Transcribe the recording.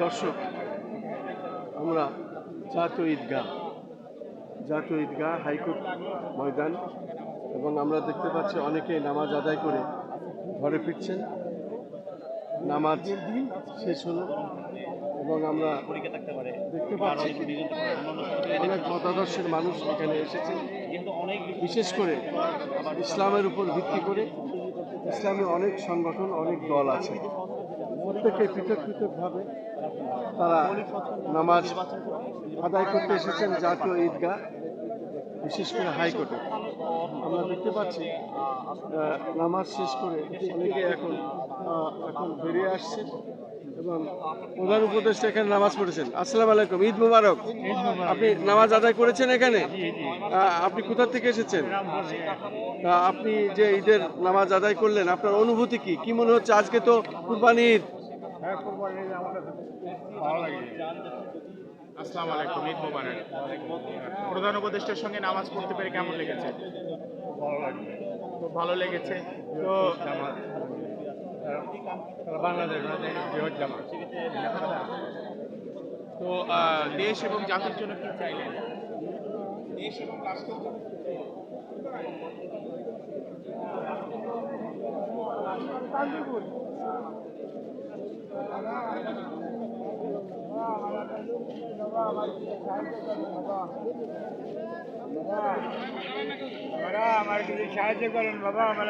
দর্শক আমরা জাতীয় ঈদগাহ জাতীয় ঈদগাহ হাইকোর্ট ময়দান এবং আমরা দেখতে পাচ্ছি অনেকেই নামাজ আদায় করে ঘরে ফিরছেন। নামাজ শেষ হলো এবং আমরা দেখতে পাচ্ছি অনেক মতাদর্শের মানুষ এখানে এসেছেন বিশেষ করে ইসলামের উপর ভিত্তি করে ইসলামী অনেক সংগঠন, অনেক দল আছে। প্রত্যেকে পৃথক পৃথকভাবে তারা নামাজ আদায় করতে এসেছেন জাতীয় ঈদগাহ। বিশেষ করে হাইকোর্টে আমরা দেখতে পাচ্ছি নামাজ শেষ করে অনেকে এখন এখন বেরিয়ে আসছে এবং প্রধান উপদেষ্টা এখানে নামাজ পড়েছেন। আসসালাম আলাইকুম ঈদ মুবারক। আপনি নামাজ আদায় করেছেন এখানে? আপনি কোথা থেকে এসেছেন? আপনি যে ঈদের নামাজ আদায় করলেন আপনার অনুভূতি কি? কি মনে হচ্ছে? আজকে তো কুরবানি ঈদ। আসসালামু আলাইকুম, ঈদ মোবারক। প্রধান উপদেষ্টার সঙ্গে নামাজ পড়তে পেরে কেমন লেগেছে? ভালো লেগেছে। তো বাংলাদেশ তো দেশ এবং জাতির জন্য কি চাইলেন? দেশ এবং রাষ্ট্রের জন্য কি সাহায্য করেন বাবা আমার